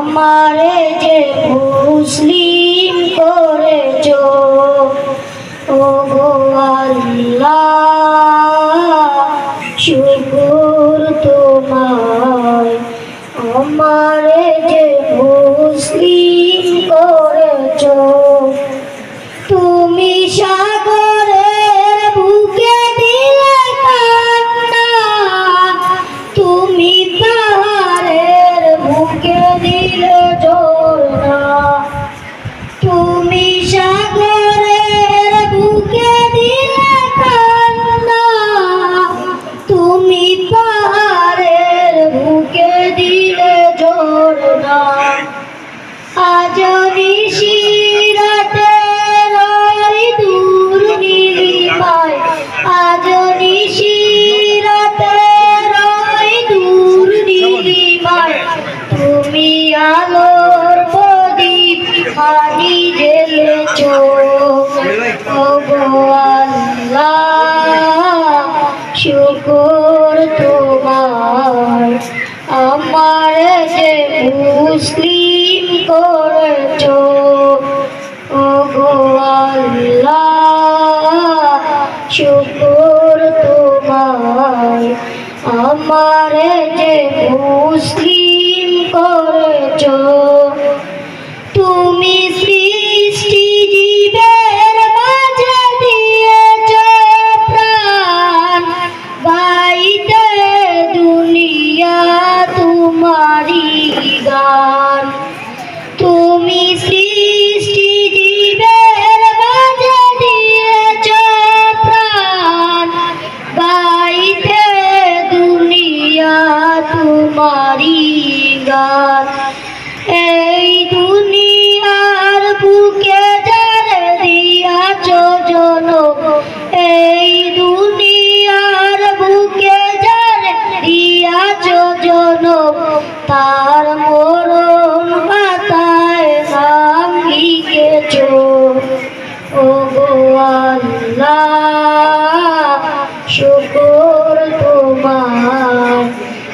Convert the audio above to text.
আমারে যে মুসলিম করেছ ও গো আল্লাহ শুকুর তোমার আমারে পানি গো শুকর তোমার। আমার যে মুসলিম করেছ ও গো শুকর তোমার। আমার গান তুমি সৃষ্টি জীবের মাঝে দিয়েছ প্রাণ। বাইতে দুনিয়া তোমারি গান। এই দুনিয়ার বুকে যার দিয়াছ জন এই